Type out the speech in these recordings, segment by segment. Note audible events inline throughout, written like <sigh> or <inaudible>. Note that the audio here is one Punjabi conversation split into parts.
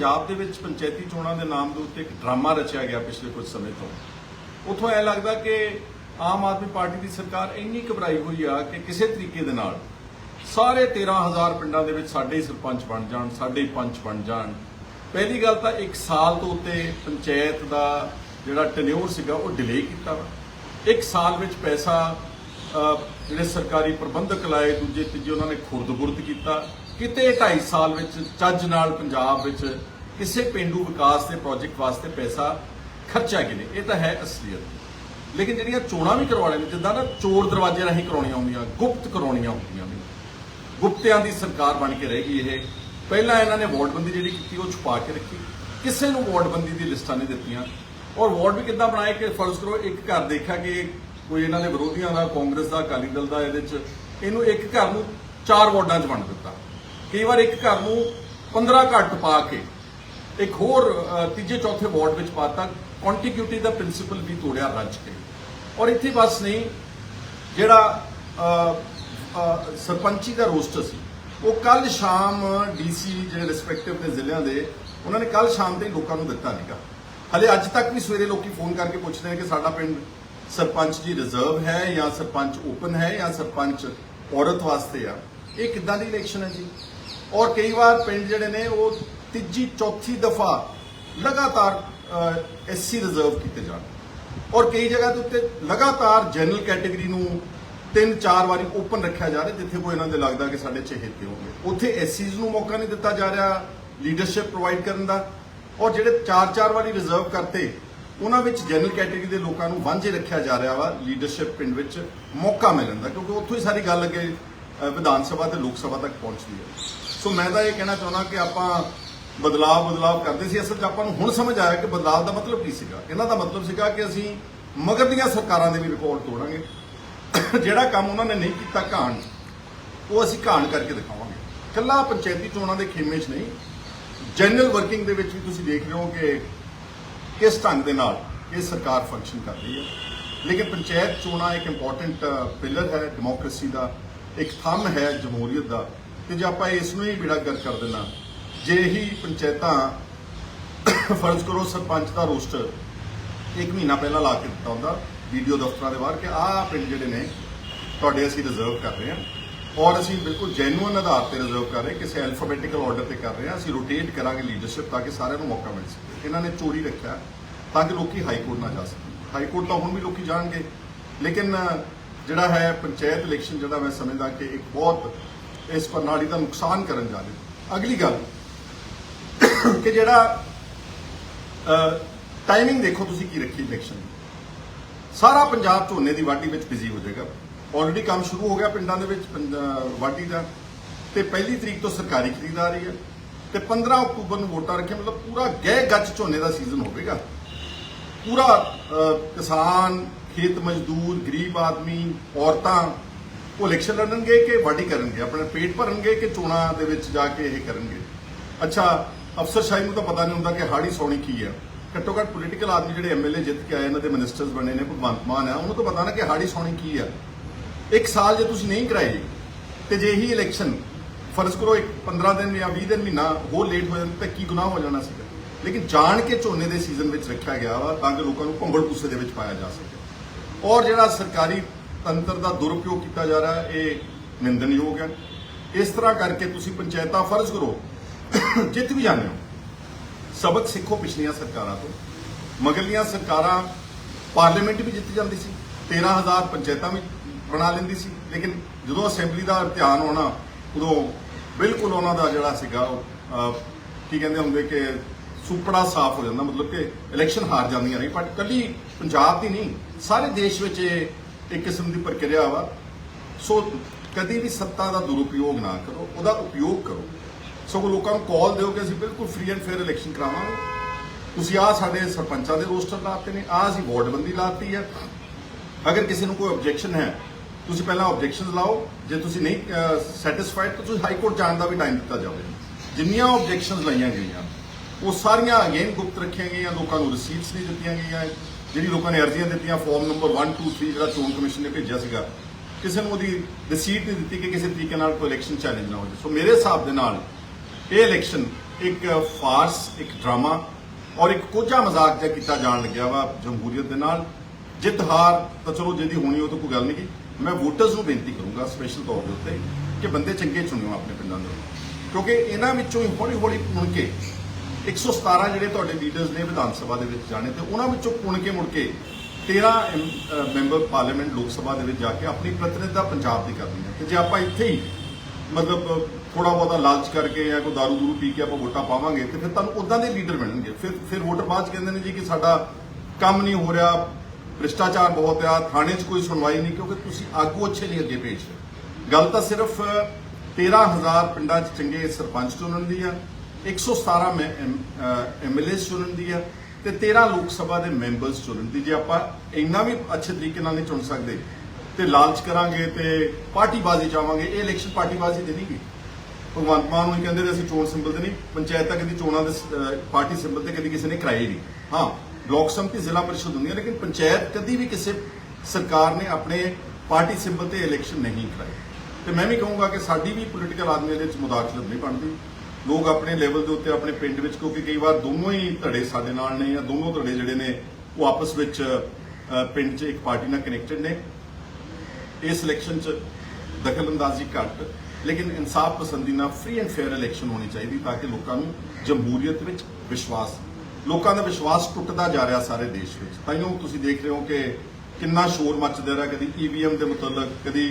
ਪੰਜਾਬ ਦੇ ਵਿੱਚ ਪੰਚਾਇਤੀ ਚੋਣਾਂ ਦੇ ਨਾਮ ਦੇ ਉੱਤੇ ਇੱਕ ਡਰਾਮਾ ਰਚਿਆ ਗਿਆ ਪਿਛਲੇ ਕੁਝ ਸਮੇਂ ਤੋਂ। ਉੱਥੋਂ ਇਹ ਲੱਗਦਾ ਕਿ ਆਮ ਆਦਮੀ ਪਾਰਟੀ ਦੀ ਸਰਕਾਰ ਇੰਨੀ ਘਬਰਾਈ ਹੋਈ ਆ ਕਿ ਕਿਸੇ ਤਰੀਕੇ ਦੇ ਨਾਲ ਸਾਰੇ 13000 ਪਿੰਡਾਂ ਦੇ ਵਿੱਚ ਸਾਡੇ ਹੀ ਸਰਪੰਚ ਬਣ ਜਾਣ, ਸਾਡੇ ਹੀ ਪੰਚ ਬਣ ਜਾਣ। ਪਹਿਲੀ ਗੱਲ ਤਾਂ 1 ਸਾਲ ਤੋਂ ਉੱਤੇ ਪੰਚਾਇਤ ਦਾ ਜਿਹੜਾ ਟੈਨਿਓਰ ਸੀਗਾ ਉਹ ਡਿਲੇ ਕੀਤਾ ਵਾ। ਇੱਕ ਸਾਲ ਵਿੱਚ ਪੈਸਾ ਜਿਹੜੇ ਸਰਕਾਰੀ ਪ੍ਰਬੰਧਕ ਲਾਏ, ਦੂਜੇ, ਤੀਜੇ ਉਹਨਾਂ ਨੇ ਖੁਰਦ-ਬੁਰਦ ਕੀਤਾ। ਕਿਤੇ 2.5 ਸਾਲ ਵਿੱਚ ਚੱਜ ਨਾਲ ਪੰਜਾਬ ਵਿੱਚ ਕਿਸੇ ਪਿੰਡੂ ਵਿਕਾਸ ਦੇ ਪ੍ਰੋਜੈਕਟ ਵਾਸਤੇ ਪੈਸਾ ਖਰਚਿਆ ਗਿਆ ਇਹ ਤਾਂ ਹੈ ਅਸਲੀਅਤ। ਲੇਕਿਨ ਜਿਹੜੀਆਂ ਚੋਣਾਂ ਵੀ ਕਰਵਾਉਣੇ ਨੇ, ਜਿੱਦਾਂ ਨਾ ਚੋਰ ਦਰਵਾਜ਼ੇ ਰਾਹੀਂ ਕਰਾਉਣੀਆਂ ਹੁੰਦੀਆਂ, ਗੁਪਤ ਕਰਾਉਣੀਆਂ ਹੁੰਦੀਆਂ ਨੇ। ਗੁਪਤਿਆਂ ਦੀ ਸਰਕਾਰ ਬਣ ਕੇ ਰਹਿ ਗਈ ਇਹ। ਪਹਿਲਾਂ ਇਹਨਾਂ ਨੇ ਵਾਰਡਬੰਦੀ ਜਿਹੜੀ ਕੀਤੀ, ਉਹ ਛੁਪਾ ਕੇ ਰੱਖੀ। ਕਿਸੇ ਨੂੰ ਵਾਰਡਬੰਦੀ ਦੀ ਲਿਸਟਾਂ ਨਹੀਂ ਦਿੱਤੀਆਂ। ਔਰ ਵਾਰਡ ਵੀ ਕਿੱਦਾਂ ਬਣਾਏ ਕਿ ਫਰਜ਼ ਕਰੋ, ਇੱਕ ਘਰ ਦੇਖਿਆ ਕਿ ਕੋਈ ਇਹਨਾਂ ਦੇ ਵਿਰੋਧੀਆਂ ਦਾ, ਕਾਂਗਰਸ ਦਾ, ਅਕਾਲੀ ਦਲ ਦਾ, ਇਹਦੇ ਚ ਇਹਨੂੰ ਇੱਕ ਘਰ ਨੂੰ ਚਾਰ ਵਾਰਡਾਂ 'ਚ ਵੰਡ ਦਿੱਤਾ। ਕਈ ਵਾਰ ਇੱਕ ਘਰ ਨੂੰ 15 ਘੱਟ ਪਾ ਕੇ ਇੱਕ ਹੋਰ ਤੀਜੇ, ਚੌਥੇ ਵਾਰਡ ਵਿੱਚ ਪਾਤਾ ਕੰਟੀਗਿਊਟੀ ਦਾ ਪ੍ਰਿੰਸੀਪਲ ਵੀ ਤੋੜਿਆ ਰੱਜ ਕੇ। ਔਰ ਇੱਥੇ ਬਸ ਨਹੀਂ, ਜਿਹੜਾ ਸਰਪੰਚੀ ਦਾ ਰੋਸਟਰ ਸੀ, ਉਹ ਕੱਲ ਸ਼ਾਮ ਡੀਸੀ ਜਿਹੜੇ ਰਿਸਪੈਕਟਿਵ ਦੇ ਜ਼ਿਲ੍ਹਿਆਂ ਦੇ, ਉਹਨਾਂ ਨੇ ਕੱਲ ਸ਼ਾਮ ਦੇ ਲੋਕਾਂ ਨੂੰ ਦਿੱਤਾ ਨਹੀਂਗਾ ਹਲੇ ਅੱਜ ਤੱਕ ਵੀ ਸਵੇਰੇ ਲੋਕੀ ਫੋਨ ਕਰਕੇ ਪੁੱਛਦੇ ਨੇ ਕਿ ਸਾਡਾ ਪਿੰਡ ਸਰਪੰਚ ਜੀ ਰਿਜ਼ਰਵ ਹੈ ਜਾਂ ਸਰਪੰਚ ਓਪਨ ਹੈ ਜਾਂ ਸਰਪੰਚ ਔਰਤ ਵਾਸਤੇ ਆ? ਇਹ ਕਿੱਦਾਂ ਦੀ ਇਲੈਕਸ਼ਨ ਹੈ ਜੀ? ਔਰ ਕਈ ਵਾਰ ਪਿੰਡ ਜਿਹੜੇ ਨੇ, ਉਹ ਤੀਜੀ, ਚੌਥੀ ਦਫਾ ਲਗਾਤਾਰ ਐਸਸੀ ਰਿਜ਼ਰਵ ਕੀਤੇ ਜਾਣ। ਔਰ ਕਈ ਜਗ੍ਹਾ ਦੇ ਉੱਤੇ ਲਗਾਤਾਰ ਜਨਰਲ ਕੈਟੇਗਰੀ ਨੂੰ ਤਿੰਨ, ਚਾਰ ਵਾਰੀ ਓਪਨ ਰੱਖਿਆ ਜਾ ਰਿਹਾ, ਜਿੱਥੇ ਕੋਈ ਇਹਨਾਂ ਦੇ ਲੱਗਦਾ ਕਿ ਸਾਡੇ ਚਹੇਤੇ ਹੋਣਗੇ। ਉੱਥੇ ਐਸਸੀਜ਼ ਨੂੰ ਮੌਕਾ ਨਹੀਂ ਦਿੱਤਾ ਜਾ ਰਿਹਾ ਲੀਡਰਸ਼ਿਪ ਪ੍ਰੋਵਾਈਡ ਕਰਨ ਦਾ। ਔਰ ਜਿਹੜੇ ਚਾਰ ਚਾਰ ਵਾਰੀ ਰਿਜ਼ਰਵ ਕਰਤੇ, ਉਹਨਾਂ ਵਿੱਚ ਜਨਰਲ ਕੈਟੇਗਰੀ ਦੇ ਲੋਕਾਂ ਨੂੰ ਵਾਂਝੇ ਰੱਖਿਆ ਜਾ ਰਿਹਾ ਵਾ ਲੀਡਰਸ਼ਿਪ ਪਿੰਡ ਵਿੱਚ ਮੌਕਾ ਮਿਲਣ ਦਾ, ਕਿਉਂਕਿ ਉੱਥੋਂ ਹੀ ਸਾਰੀ ਗੱਲ ਅੱਗੇ ਵਿਧਾਨ ਸਭਾ ਤੇ ਲੋਕ ਸਭਾ ਤੱਕ ਪਹੁੰਚਦੀ ਹੈ। ਸੋ ਮੈਂ ਤਾਂ ਇਹ ਕਹਿਣਾ ਚਾਹੁੰਦਾ ਕਿ ਆਪਾਂ ਬਦਲਾਅ ਬਦਲਾਅ ਕਰਦੇ ਸੀ। ਅਸਲ 'ਚ ਆਪਾਂ ਨੂੰ ਹੁਣ ਸਮਝ ਆਇਆ ਕਿ ਬਦਲਾਅ ਦਾ ਮਤਲਬ ਕੀ ਸੀਗਾ। ਇਹਨਾਂ ਦਾ ਮਤਲਬ ਸੀਗਾ ਕਿ ਅਸੀਂ ਮਗਰ ਦੀਆਂ ਸਰਕਾਰਾਂ ਦੇ ਵੀ ਰਿਕਾਰਡ ਤੋੜਾਂਗੇ। ਜਿਹੜਾ ਕੰਮ ਉਹਨਾਂ ਨੇ ਨਹੀਂ ਕੀਤਾ ਘਾਣ, ਉਹ ਅਸੀਂ ਘਾਣ ਕਰਕੇ ਦਿਖਾਵਾਂਗੇ। ਕੱਲਾ ਪੰਚਾਇਤੀ ਚੋਣਾਂ ਦੇ ਖੇਮੇ 'ਚ ਨਹੀਂ। ਜਨਰਲ ਵਰਕਿੰਗ ਦੇ ਵਿੱਚ ਵੀ ਤੁਸੀਂ ਦੇਖ ਰਹੇ ਹੋ ਕਿ ਕਿਸ ਢੰਗ ਦੇ ਨਾਲ ਇਹ ਸਰਕਾਰ ਫੰਕਸ਼ਨ ਕਰ ਰਹੀ ਹੈ। ਲੇਕਿਨ ਪੰਚਾਇਤ ਚੋਣਾਂ ਇੱਕ ਇੰਪੋਰਟੈਂਟ ਪਿਲਰ ਹੈ। ਡੈਮੋਕ੍ਰੇਸੀ ਦਾ ਇੱਕ ਥੰਮ ਹੈ, ਜਮਹੂਰੀਅਤ ਦਾ। ਤੇ ਜੇ ਆਪਾਂ ਇਸ ਨੂੰ ਹੀ ਬਿੜਾ ਕਰ ਕਰ ਦੇਣਾ ਜੇ ਹੀ ਪੰਚਾਇਤਾਂ ਫਰਜ਼ ਕਰੋ ਸਰਪੰਚ ਦਾ ਰੋਸਟਰ ਇੱਕ ਮਹੀਨਾ ਪਹਿਲਾਂ ਲਾ ਕੇ ਦਿੱਤਾ ਹੁੰਦਾ, ਵੀਡੀਓ ਦਫ਼ਤਰਾਂ ਦੇ ਬਾਹਰ ਕਿ ਆਹ ਪਿੰਡ ਜਿਹੜੇ ਨੇ, ਤੁਹਾਡੇ ਅਸੀਂ ਰਿਜ਼ਰਵ ਕਰ ਰਹੇ ਹਾਂ। ਔਰ ਅਸੀਂ ਬਿਲਕੁਲ ਜੈਨੂਅਨ ਆਧਾਰ ਤੇ ਰਿਜ਼ਰਵ ਕਰ ਰਹੇ, ਕਿਸੇ ਐਲਫਾਬੈਟਿਕਲ ਆਰਡਰ ਤੇ ਕਰ ਰਹੇ ਹਾਂ, ਅਸੀਂ ਰੋਟੇਟ ਕਰਾਂਗੇ ਲੀਡਰਸ਼ਿਪ ਤਾਂ ਕਿ ਸਾਰਿਆਂ ਨੂੰ ਮੌਕਾ ਮਿਲ ਸਕੇ। ਇਹਨਾਂ ਨੇ ਚੋਰੀ ਰੱਖਿਆ ਤਾਂ ਕਿ ਲੋਕੀ ਹਾਈ ਕੋਰਟ ਨਾ ਜਾ ਸਕਣ। ਹਾਈ ਕੋਰਟ ਤਾਂ ਹੁਣ ਵੀ ਲੋਕੀ ਜਾਣਗੇ। ਲੇਕਿਨ ਜਿਹੜਾ ਹੈ ਪੰਚਾਇਤ ਇਲੈਕਸ਼ਨ ਜਿਹੜਾ ਮੈਂ ਸਮਝਦਾ ਕਿ ਇੱਕ ਬਹੁਤ ਇਸ ਪ੍ਰਣਾਲੀ ਦਾ ਨੁਕਸਾਨ ਕਰਨ ਜਾ ਰਿਹਾ ਅਗਲੀ ਗੱਲ <coughs> ਕਿ ਜਿਹੜਾ ਟਾਈਮਿੰਗ ਦੇਖੋ ਤੁਸੀਂ ਕੀ ਰੱਖੀ ਇਲੈਕਸ਼ਨ ਦੀ। ਸਾਰਾ ਪੰਜਾਬ ਝੋਨੇ ਦੀ ਵਾਢੀ ਵਿੱਚ ਬਿਜ਼ੀ ਹੋ ਜਾਏਗਾ। ਆਲਰੇਡੀ ਕੰਮ ਸ਼ੁਰੂ ਹੋ ਗਿਆ ਪਿੰਡਾਂ ਦੇ ਵਿੱਚ ਪੰਜ- ਵਾਢੀ ਦਾ। ਤੇ ਪਹਿਲੀ ਤਰੀਕ ਤੋਂ ਸਰਕਾਰੀ ਖਰੀਦ ਆ ਰਹੀ ਹੈ। ਤੇ 15 ਅਕਤੂਬਰ ਨੂੰ ਵੋਟਾਂ ਰੱਖੇ ਮਤਲਬ ਪੂਰਾ ਗਹਿ ਗੱਜ ਝੋਨੇ ਦਾ ਸੀਜ਼ਨ ਹੋਵੇਗਾ। ਪੂਰਾ ਕਿਸਾਨ, ਖੇਤ ਮਜ਼ਦੂਰ, ਗਰੀਬ ਆਦਮੀ, ਔਰਤਾਂ ਉਹ ਇਲੈਕਸ਼ਨ ਲੜਨਗੇ ਕਿ ਵਾਢੀ ਕਰਨਗੇ? ਆਪਣਾ ਪੇਟ ਭਰਨਗੇ ਕਿ ਚੋਣਾਂ ਦੇ ਵਿੱਚ ਜਾ ਕੇ ਇਹ ਕਰਨਗੇ? ਅੱਛਾ ਅਫਸਰਸ਼ਾਹੀ ਨੂੰ ਤਾਂ ਪਤਾ ਨਹੀਂ ਹੁੰਦਾ ਕਿ ਹਾੜੀ ਸੌਣੀ ਕੀ ਹੈ। ਘੱਟੋ ਘੱਟ ਪੋਲੀਟੀਕਲ ਆਦਮੀ ਜਿਹੜੇ ਐਮਐਲਏ ਜਿੱਤ ਕੇ ਆਏ, ਇਹਨਾਂ ਦੇ ਮਿਨਿਸਟਰਸ ਬਣੇ ਨੇ, ਭਗਵੰਤ ਮਾਨ ਆ ਉਹਨੂੰ ਤਾਂ ਪਤਾ ਨਾ ਕਿ ਹਾੜੀ ਸੌਣੀ ਕੀ ਹੈ। ਇੱਕ ਸਾਲ ਜੇ ਤੁਸੀਂ ਨਹੀਂ ਕਰਾਏ, ਤੇ ਜੇ ਹੀ ਇਲੈਕਸ਼ਨ ਫਰਜ਼ ਕਰੋ ਇੱਕ 15 ਦਿਨ ਜਾਂ 20 ਦਿਨ ਮਹੀਨਾ ਹੋਰ ਲੇਟ ਹੋ ਜਾਂਦਾ ਤਾਂ ਕੀ ਗੁਨਾਹ ਹੋ ਜਾਣਾ ਸੀਗਾ? ਲੇਕਿਨ ਜਾਣ ਕੇ ਝੋਨੇ ਦੇ ਸੀਜ਼ਨ ਵਿੱਚ ਰੱਖਿਆ ਗਿਆ ਵਾ, ਤਾਂ ਕਿ ਲੋਕਾਂ ਨੂੰ ਭੰਬਲ ਪੁੱਸੇ ਦੇ ਵਿੱਚ ਪਾਇਆ ਜਾ ਸਕੇ। ਔਰ ਜਿਹੜਾ ਸਰਕਾਰੀ ਤੰਤਰ ਦਾ ਦੁਰਉਪਯੋਗ ਕੀਤਾ ਜਾ ਰਿਹਾ ਹੈ, ਇਹ ਨਿੰਦਣਯੋਗ ਹੈ। ਇਸ ਤਰ੍ਹਾਂ ਕਰਕੇ ਤੁਸੀਂ ਪੰਚਾਇਤਾਂ ਫਰਜ਼ ਕਰੋ ਜਿੱਤ ਵੀ ਜਾਂਦੇ ਹੋ ਸਬਕ ਸਿੱਖੋ ਪਿਛਲੀਆਂ ਸਰਕਾਰਾਂ ਤੋਂ। ਮਗਰਲੀਆਂ ਸਰਕਾਰਾਂ ਪਾਰਲੀਮੈਂਟ ਵੀ ਜਿੱਤ ਜਾਂਦੀ ਸੀ 13000 ਪੰਚਾਇਤਾਂ ਵੀ ਬਣਾ ਲੈਂਦੀ ਸੀ ਲੇਕਿਨ ਜਦੋਂ ਅਸੈਂਬਲੀ ਦਾ ਧਿਆਨ ਆਉਣਾ ਉਦੋਂ ਬਿਲਕੁਲ ਉਹਨਾਂ ਦਾ ਜਿਹੜਾ ਸੀਗਾ ਉਹ, ਕੀ ਕਹਿੰਦੇ ਹੁੰਦੇ ਕਿ ਸੁਪੜਾ ਸਾਫ਼ ਹੋ ਜਾਂਦਾ ਮਤਲਬ ਕਿ ਇਲੈਕਸ਼ਨ ਹਾਰ ਜਾਂਦੀਆਂ ਨਹੀਂ ਪਰ ਕੱਲੀ ਪੰਜਾਬ ਦੀ ਨਹੀਂ ਸਾਰੇ ਦੇਸ਼ ਵਿੱਚ ਇਹ ਇੱਕ ਕਿਸਮ ਦੀ ਪ੍ਰਕਿਰਿਆ ਵਾ। ਸੋ ਕਦੀ ਵੀ ਸੱਤਾ ਦਾ ਦੁਰਉਪਯੋਗ ਨਾ ਕਰੋ, ਉਹਦਾ ਉਪਯੋਗ ਕਰੋ। ਸਗੋਂ ਲੋਕਾਂ ਨੂੰ ਕਾਲ ਦਿਓ ਕਿ ਅਸੀਂ ਬਿਲਕੁਲ ਫ੍ਰੀ ਐਂਡ ਫੇਅਰ ਇਲੈਕਸ਼ਨ ਕਰਾਵਾਂਗੇ। ਤੁਸੀਂ ਆਹ ਸਾਡੇ ਸਰਪੰਚਾਂ ਦੇ ਰੋਸਟਰ ਲਾਤੇ ਨੇ, ਆਹ ਅਸੀਂ ਵਾਰਡਬੰਦੀ ਲਾਤੀ ਹੈ। ਅਗਰ ਕਿਸੇ ਨੂੰ ਕੋਈ ਆਬਜੈਕਸ਼ਨ ਹੈ, ਤੁਸੀਂ ਪਹਿਲਾਂ ਆਬਜੈਕਸ਼ਨਸ ਲਾਓ। ਜੇ ਤੁਸੀਂ ਨਹੀਂ ਸੈਟੀਸਫਾਈਡ ਤਾਂ ਤੁਸੀਂ ਹਾਈ ਕੋਰਟ ਜਾਣ ਦਾ ਵੀ ਟਾਈਮ ਦਿੱਤਾ ਜਾਵੇ। ਜਿੰਨੀਆਂ ਆਬਜੈਕਸ਼ਨਸ ਲਾਈਆਂ ਗਈਆਂ, ਉਹ ਸਾਰੀਆਂ ਅਗੇਨ ਗੁਪਤ ਰੱਖੀਆਂ ਗਈਆਂ, ਲੋਕਾਂ ਨੂੰ ਰਿਸੀਟਸ ਨਹੀਂ ਦਿੱਤੀਆਂ ਗਈਆਂ। ਜਿਹੜੀ ਲੋਕਾਂ ਨੇ ਅਰਜ਼ੀਆਂ ਦਿੱਤੀਆਂ ਫਾਰਮ ਨੰਬਰ 1 2 3 ਜਿਹੜਾ ਚੋਣ ਕਮਿਸ਼ਨ ਨੇ ਭੇਜਿਆ ਸੀਗਾ, ਕਿਸੇ ਨੂੰ ਉਹਦੀ ਰਿਸੀਟ ਨਹੀਂ ਦਿੱਤੀ ਕਿ ਕਿਸੇ ਤਰੀਕੇ ਨਾਲ ਕੋਈ ਇਲੈਕਸ਼ਨ ਚੈਲੰਜ ਨਾ ਹੋ ਜਾਵੇ ਸੋ ਮੇਰੇ ਹਿਸਾਬ ਦੇ ਨਾਲ ਇਹ ਇਲੈਕਸ਼ਨ ਇੱਕ ਫਾਰਸ ਇੱਕ ਡਰਾਮਾ ਔਰ ਇੱਕ ਕੋਝਾ ਮਜ਼ਾਕ ਜਿਹਾ ਕੀਤਾ ਜਾਣ ਲੱਗਿਆ ਵਾ ਜਮਹੂਰੀਅਤ ਦੇ ਨਾਲ। ਜਿੱਤ ਹਾਰ ਤਾਂ ਚਲੋ ਜਿਹਦੀ ਹੋਣੀ ਉਹ ਤਾਂ ਕੋਈ ਗੱਲ ਨਹੀਂ ਗੀ। ਮੈਂ ਵੋਟਰਸ ਨੂੰ ਬੇਨਤੀ ਕਰੂੰਗਾ ਸਪੈਸ਼ਲ ਤੌਰ ਦੇ ਉੱਤੇ ਕਿ ਬੰਦੇ ਚੰਗੇ ਚੁਣਿਓ ਆਪਣੇ ਪਿੰਡਾਂ ਦੇ ਕਿਉਂਕਿ ਇਹਨਾਂ ਵਿੱਚੋਂ ਹੀ ਹੌਲੀ ਹੌਲੀ ਪੁਣ ਕੇ 117 ਜਿਹੜੇ ਤੁਹਾਡੇ ਲੀਡਰਸ ਨੇ ਵਿਧਾਨ ਸਭਾ ਦੇ ਵਿੱਚ ਜਾਣੇ ਤੇ ਉਹਨਾਂ ਵਿੱਚੋਂ ਪੁਣ ਕੇ ਮੁੜ ਕੇ 13 ਐਮ- ਮੈਂਬਰ ਪਾਰਲੀਮੈਂਟ ਲੋਕ ਸਭਾ ਦੇ ਵਿੱਚ ਜਾ ਕੇ ਆਪਣੀ ਪ੍ਰਤੀਨਿਧਤਾ ਪੰਜਾਬ ਦੀ ਕਰਨੀ ਹੈ। ਤੇ ਜੇ ਆਪਾਂ ਇੱਥੇ ਹੀ ਮਤਲਬ ਥੋੜਾ ਬਹੁਤਾ ਲਾਲਚ ਕਰਕੇ ਜਾਂ ਕੋਈ ਦਾਰੂ ਦੂਰੂ ਪੀ ਕੇ ਆਪਾਂ ਵੋਟਾਂ ਪਾਵਾਂਗੇ ਤੇ ਫਿਰ ਤੁਹਾਨੂੰ ਉਦਾਂ ਦੇ ਲੀਡਰ ਮਿਲਣਗੇ। ਫਿਰ ਫਿਰ ਵੋਟਰ ਬਾਅਦ 'ਚ ਕਹਿੰਦੇ ਨੇ ਜੀ ਕਿ ਸਾਡਾ ਕੰਮ ਨਹੀਂ ਹੋ ਰਿਹਾ, ਭ੍ਰਿਸ਼ਟਾਚਾਰ ਬਹੁਤ ਆ, ਥਾਣੇ 'ਚ ਕੋਈ ਸੁਣਵਾਈ ਨਹੀਂ ਕਿਉਂਕਿ ਤੁਸੀਂ ਆਗੂ ਅੱਛੇ ਨਹੀਂ ਅੱਗੇ ਭੇਜ ਰਹੇ। ਗੱਲ ਤਾਂ ਸਿਰਫ 13000 ਪਿੰਡਾਂ 'ਚ ਚੰਗੇ ਸਰਪੰਚ ਚੁਣਨ ਦੀ ਆ 117 ਐਮਐਲਏ ਚੁਣਨ ਦੀ ਆ ਤੇ 13 ਲੋਕ ਸਭਾ ਦੇ ਮੈਂਬਰਸ ਚੁਣਨ ਦੀ। ਜੇ ਆਪਾਂ ਇੰਨਾ ਵੀ ਅੱਛੇ ਤਰੀਕੇ ਨਾਲ ਨਹੀਂ ਚੁਣ ਸਕਦੇ ਤੇ ਲਾਲਚ ਕਰਾਂਗੇ ਤੇ ਪਾਰਟੀਬਾਜ਼ੀ ਚਾਹਾਂਗੇ, ਇਹ ਇਲੈਕਸ਼ਨ ਪਾਰਟੀਬਾਜ਼ੀ ਦੇ ਨਹੀਂ ਗਈ। ਭਗਵੰਤ ਮਾਨ ਨੂੰ ਕਹਿੰਦੇ ਨੇ ਅਸੀਂ ਚੋਣ ਸਿੰਬਲ ਤੇ ਨਹੀਂ, ਪੰਚਾਇਤਾਂ ਕਦੀ ਚੋਣਾਂ ਦੇ ਪਾਰਟੀ ਸਿੰਬਲ ਤੇ ਕਦੀ ਕਿਸੇ ਨੇ ਕਰਾਈ ਨਹੀਂ। ਹਾਂ, ਬਲਾਕ ਸੰਮਤੀ ਜ਼ਿਲ੍ਹਾ ਪਰਿਸ਼ਦ ਹੁੰਦੀਆਂ ਲੇਕਿਨ ਪੰਚਾਇਤ ਕਦੀ ਵੀ ਕਿਸੇ ਸਰਕਾਰ ਨੇ ਆਪਣੇ ਪਾਰਟੀ ਸਿੰਬਲ ਤੇ ਇਲੈਕਸ਼ਨ ਨਹੀਂ ਕਰਾਈ। ਤੇ ਮੈਂ ਵੀ ਕਹੂੰਗਾ ਕਿ ਸਾਡੀ ਵੀ ਪੋਲੀਟੀਕਲ ਆਦਮੀ ਦੇ ਵਿੱਚ ਮੁਦਾਖਲਤ ਨਹੀਂ ਬਣਦੀ। ਲੋਕ ਆਪਣੇ ਲੈਵਲ ਦੇ ਉੱਤੇ ਆਪਣੇ ਪਿੰਡ ਵਿੱਚ, ਕਿਉਂਕਿ ਕਈ ਵਾਰ ਦੋਨੋਂ ਹੀ ਧੜੇ ਸਾਡੇ ਨਾਲ ਨੇ ਜਾਂ ਦੋਨੋਂ ਧੜੇ ਜਿਹੜੇ ਨੇ, ਉਹ ਆਪਸ ਵਿੱਚ ਪਿੰਡ 'ਚ ਇੱਕ ਪਾਰਟੀ ਨਾਲ ਕਨੈਕਟਡ ਨੇ। ਇਸ ਇਲੈਕਸ਼ਨ 'ਚ ਦਖਲਅੰਦਾਜ਼ੀ ਘੱਟ, ਲੇਕਿਨ ਇਨਸਾਫ ਪਸੰਦੀ ਨਾਲ ਫ੍ਰੀ ਐਂਡ ਫੇਅਰ ਇਲੈਕਸ਼ਨ ਹੋਣੀ ਚਾਹੀਦੀ ਤਾਂ ਕਿ ਲੋਕਾਂ ਨੂੰ ਜਮਹੂਰੀਅਤ ਵਿੱਚ ਵਿਸ਼ਵਾਸ, ਲੋਕਾਂ ਦਾ ਵਿਸ਼ਵਾਸ ਟੁੱਟਦਾ ਜਾ ਰਿਹਾ ਸਾਰੇ ਦੇਸ਼ ਵਿੱਚ। ਤਾਂ ਤਾਈਓ ਤੁਸੀਂ ਦੇਖ ਰਹੇ ਹੋ ਕਿ ਕਿੰਨਾ ਸ਼ੋਰ ਮੱਚਦਾ ਰਿਹਾ, ਕਦੀ ਈਵੀਐਮ ਦੇ ਮੁਤਲਕ, ਕਦੀ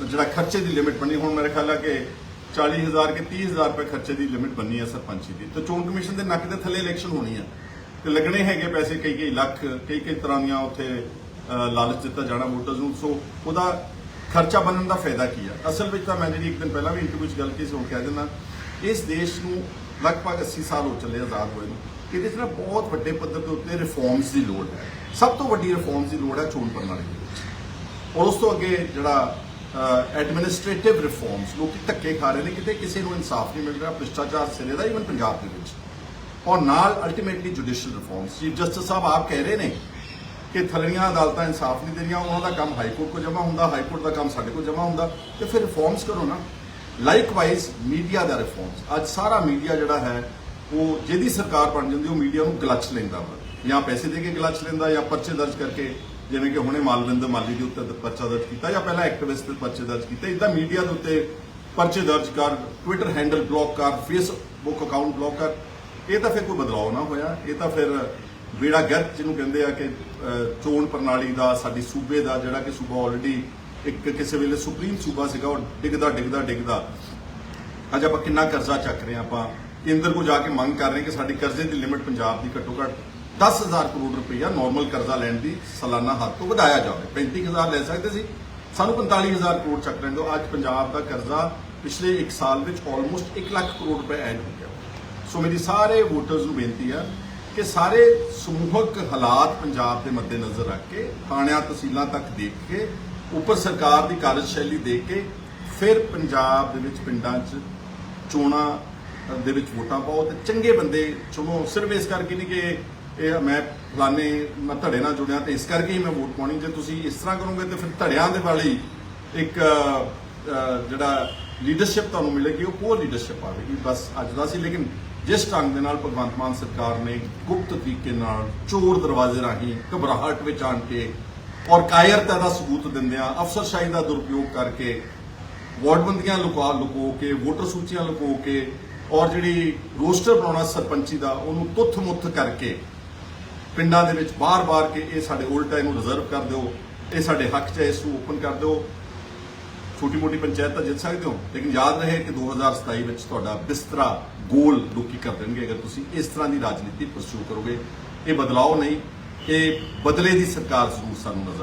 ਜਿਹੜਾ ਖਰਚੇ ਦੀ ਲਿਮਿਟ ਬਣੀ। ਹੁਣ ਮੇਰੇ ਖਿਆਲ ਆ ਕਿ 40000 ਕੇ 30000 ਰੁਪਏ ਖਰਚੇ ਦੀ ਲਿਮਿਟ ਬਣੀ ਹੈ ਸਰਪੰਚੀ ਦੀ। ਤੇ ਚੋਣ ਕਮਿਸ਼ਨ ਦੇ ਨੱਕ ਦੇ ਥੱਲੇ ਇਲੈਕਸ਼ਨ ਹੋਣੀ ਹੈ। ਤੇ ਲੱਗਣੇ ਹੈਗੇ ਪੈਸੇ ਕਈ ਕਈ ਲੱਖ, ਕਈ ਕਈ ਤਰ੍ਹਾਂ ਦੀਆਂ ਉੱਥੇ ਲਾਲਚ ਦਿੱਤਾ ਜਾਣਾ ਵੋਟਰਸ ਨੂੰ। ਸੋ ਉਹਦਾ ਖਰਚਾ ਬਣਨ ਦਾ ਫਾਇਦਾ ਕੀ ਹੈ? ਅਸਲ ਵਿੱਚ ਤਾਂ ਮੈਂ ਜਿਹੜੀ ਇੱਕ ਦਿਨ ਪਹਿਲਾਂ ਵੀ ਇੰਟਰਵਿਊ 'ਚ ਗੱਲ ਕੀਤੀ ਸੀ ਹੁਣ ਕਹਿ ਦਿੰਦਾ, ਇਸ ਦੇਸ਼ ਨੂੰ ਲਗਭਗ 80 ਸਾਲ ਹੋ ਚੱਲੇ ਆਜ਼ਾਦ ਹੋਏ ਨੂੰ। ਇਹਦੇ 'ਚ ਨਾ ਬਹੁਤ ਵੱਡੇ ਪੱਧਰ ਦੇ ਉੱਤੇ ਰਿਫਾਰਮਸ ਦੀ ਲੋੜ ਹੈ। ਸਭ ਤੋਂ ਵੱਡੀ ਰਿਫਾਰਮਸ ਦੀ ਲੋੜ ਹੈ ਚੋਣ ਪ੍ਰਣਾਲੀ ਦੇ ਵਿੱਚ। ਔਰ ਉਸ ਤੋਂ ਅੱਗੇ ਜਿਹੜਾ ਐਡਮਿਨਿਸਟ੍ਰੇਟਿਵ ਰਿਫਾਰਮਸ ਲੋਕ ਧੱਕੇ ਖਾ ਰਹੇ ਨੇ, ਕਿਤੇ ਕਿਸੇ ਨੂੰ ਇਨਸਾਫ ਨਹੀਂ ਮਿਲ ਰਿਹਾ, ਭ੍ਰਿਸ਼ਟਾਚਾਰ ਸਿਰੇ ਦਾ ਇਵਨ ਪੰਜਾਬ ਦੇ ਵਿੱਚ। ਔਰ ਨਾਲ ultimately judicial reforms chief justice ਸਾਹਿਬ, ਆਪ ਕਹਿ ਰਹੇ ਨੇ ਕਿ ਥਲੜੀਆਂ ਅਦਾਲਤਾਂ ਇਨਸਾਫ ਨਹੀਂ ਦੇ ਰਹੀਆਂ, ਉਹਨਾਂ ਦਾ ਕੰਮ ਹਾਈ ਕੋਰਟ ਕੋ ਜਮ੍ਹਾਂ ਹੁੰਦਾ ਹਾਈ ਕੋਰਟ ਦਾ ਕੰਮ ਸਾਡੇ ਕੋਲ ਜਮ੍ਹਾਂ ਹੁੰਦਾ। ਤੇ ਫਿਰ ਰਿਫਾਰਮਸ ਕਰੋ ਨਾ। ਲਾਈਕਵਾਈਜ਼ ਮੀਡੀਆ ਦਾ ਰਿਫਾਰਮਸ ਅੱਜ ਸਾਰਾ ਮੀਡੀਆ ਜਿਹੜਾ ਹੈ, ਉਹ ਜਿਹਦੀ ਸਰਕਾਰ ਬਣ ਜਾਂਦੀ, ਉਹ ਮੀਡੀਆ ਨੂੰ ਗਲਚ ਲੈਂਦਾ ਵਾ। ਜਾਂ ਪੈਸੇ ਦੇ ਕੇ ਗਲਚ ਲੈਂਦਾ, ਜਾਂ ਪਰਚੇ ਦਰਜ ਕਰਕੇ ਜਿਵੇਂ ਕਿ ਹੁਣੇ ਮਾਲਵਿੰਦਰ ਮਾਲੀ ਦੇ ਉੱਤੇ ਪਰਚਾ ਦਰਜ ਕੀਤਾ ਜਾਂ ਪਹਿਲਾਂ ਐਕਟਿਵਿਸਟ ਤੇ ਪਰਚੇ ਦਰਜ ਕੀਤੇ ਇਦਾਂ ਮੀਡੀਆ ਦੇ ਉੱਤੇ ਪਰਚੇ ਦਰਜ ਕਰ ਟਵਿੱਟਰ ਹੈਂਡਲ ਬਲੌਕ ਕਰ ਫੇਸਬੁੱਕ ਅਕਾਊਂਟ ਬਲੌਕ ਕਰ, ਇਹ ਤਾਂ ਫਿਰ ਕੋਈ ਬਦਲਾਅ ਨਾ ਹੋਇਆ। ਇਹ ਤਾਂ ਫਿਰ ਬੇੜਾ ਗਰਕ ਜਿਹਨੂੰ ਕਹਿੰਦੇ ਆ ਕਿ ਚੋਣ ਪ੍ਰਣਾਲੀ ਦਾ, ਸਾਡੀ ਸੂਬੇ ਦਾ, ਜਿਹੜਾ ਕਿ ਸੂਬਾ ਆਲਰੇਡੀ ਇੱਕ ਕਿਸੇ ਵੇਲੇ ਸੁਪਰੀਮ ਸੂਬਾ ਸੀਗਾ, ਉਹ ਡਿੱਗਦਾ ਡਿੱਗਦਾ ਡਿੱਗਦਾ। ਅੱਜ ਆਪਾਂ ਕਿੰਨਾ ਕਰਜ਼ਾ ਚੱਕ ਰਹੇ ਹਾਂ ਆਪਾਂ। ਕੇਂਦਰ ਕੋ ਜਾ ਕੇ ਮੰਗ ਕਰ ਰਹੇ ਕਿ ਸਾਡੀ ਕਰਜ਼ੇ ਦੀ ਲਿਮਿਟ ਪੰਜਾਬ ਦੀ ਘੱਟੋ ਘੱਟ 10000 ਕਰੋੜ ਰੁਪਈਆ ਨਾਰਮਲ ਕਰਜ਼ਾ ਲੈਣ ਦੀ ਸਾਲਾਨਾ ਹੱਦ ਤੋਂ ਵਧਾਇਆ ਜਾਵੇ। 35000 ਲੈ ਸਕਦੇ ਸੀ। ਸਾਨੂੰ 45000 ਕਰੋੜ ਚੱਕ ਲੈਣ ਦਿਓ। ਅੱਜ ਪੰਜਾਬ ਦਾ ਕਰਜ਼ਾ ਪਿਛਲੇ 1 ਸਾਲ ਵਿੱਚ ਆਲਮੋਸਟ 1 ਲੱਖ ਕਰੋੜ ਰੁਪਏ ਐਡ ਹੋ ਗਿਆ। ਸੋ ਮੇਰੀ ਸਾਰੇ ਵੋਟਰਸ ਨੂੰ ਬੇਨਤੀ ਆ ਕਿ ਸਾਰੇ ਸਮੂਹਕ ਹਾਲਾਤ ਪੰਜਾਬ ਦੇ ਮੱਦੇਨਜ਼ਰ ਰੱਖ ਕੇ, ਥਾਣਿਆਂ, ਤਹਿਸੀਲਾਂ ਤੱਕ ਦੇਖ ਕੇ, ਉੱਪਰ ਸਰਕਾਰ ਦੀ ਕਾਰਜਸ਼ੈਲੀ ਦੇਖ ਕੇ, ਫਿਰ ਪੰਜਾਬ ਦੇ ਵਿੱਚ ਪਿੰਡਾਂ 'ਚ ਚੋਣਾਂ ਦੇ ਵਿੱਚ ਵੋਟਾਂ ਪਾਓ ਤੇ ਚੰਗੇ ਬੰਦੇ ਚੁਣੋ। ਸਿਰਫ ਇਸ ਕਰਕੇ ਨਹੀਂ ਕਿ ਇਹ ਮੈਂ ਫਲਾਣੇ, ਮੈਂ ਧੜੇ ਨਾਲ ਜੁੜਿਆ ਤੇ ਇਸ ਕਰਕੇ ਹੀ ਮੈਂ ਵੋਟ ਪਾਉਣੀ। ਜੇ ਤੁਸੀਂ ਇਸ ਤਰ੍ਹਾਂ ਕਰੋਗੇ ਤੇ ਫਿਰ ਧੜਿਆਂ ਦੇ ਵਾਲੀ ਇੱਕ ਜਿਹੜਾ ਲੀਡਰਸ਼ਿਪ ਤੁਹਾਨੂੰ ਮਿਲੇਗੀ, ਉਹ ਪੂਰ ਲੀਡਰਸ਼ਿਪ ਆਵੇਗੀ। ਬਸ ਅੱਜ ਦਾ ਸੀ, ਲੇਕਿਨ ਜਿਸ ਢੰਗ ਦੇ ਨਾਲ ਭਗਵੰਤ ਮਾਨ ਸਰਕਾਰ ਨੇ ਗੁਪਤ ਤਰੀਕੇ ਨਾਲ ਚੋਰ ਦਰਵਾਜ਼ੇ ਰਾਹੀਂ ਘਬਰਾਹਟ ਵਿੱਚ ਆਣ ਕੇ ਔਰ ਕਾਇਰਤਾ ਦਾ ਸਬੂਤ ਦਿੰਦਿਆਂ ਅਫਸਰਸ਼ਾਹੀ ਦਾ ਦੁਰਪਯੋਗ ਕਰਕੇ ਵਾਰਡਬੰਦੀਆਂ ਲੁਕਾ, ਲੁਕੋ ਕੇ, ਵੋਟਰ ਸੂਚੀਆਂ ਲੁਕੋ ਕੇ ਔਰ ਜਿਹੜੀ ਰੋਸਟਰ ਬਣਾਉਣਾ ਸਰਪੰਚੀ ਦਾ, ਉਹਨੂੰ ਤੁੱਥ ਮੁੱਥ ਕਰਕੇ ਪਿੰਡਾਂ ਦੇ ਵਿੱਚ ਬਾਰ-ਬਾਰ ਕੇ ਇਹ ਸਾਡੇ ਉਲਟਾ ਇਹਨੂੰ ਰਿਜ਼ਰਵ ਕਰ ਦਿਓ, ਇਹ ਸਾਡੇ ਹੱਕ 'ਚ ਹੈ, ਇਸ ਨੂੰ ਓਪਨ ਕਰ ਦਿਓ। ਛੋਟੀ ਮੋਟੀ ਪੰਚਾਇਤ ਤਾਂ ਜਿੱਤ ਸਕਦੇ ਹੋ, ਲੇਕਿਨ ਯਾਦ ਰਹੇ ਕਿ 2027 ਵਿੱਚ ਤੁਹਾਡਾ ਬਿਸਤਰਾ ਗੋਲ ਲੋਕੀ ਕਰ ਦੇਣਗੇ ਅਗਰ ਤੁਸੀਂ ਇਸ ਤਰ੍ਹਾਂ ਦੀ ਰਾਜਨੀਤੀ ਪਰਸੂ ਕਰੋਗੇ। ਇਹ ਬਦਲਾਅ ਨਹੀਂ, ਇਹ ਬਦਲੇ ਦੀ ਸਰਕਾਰ ਜ਼ਰੂਰ ਸਾਨੂੰ ਨਜ਼ਰ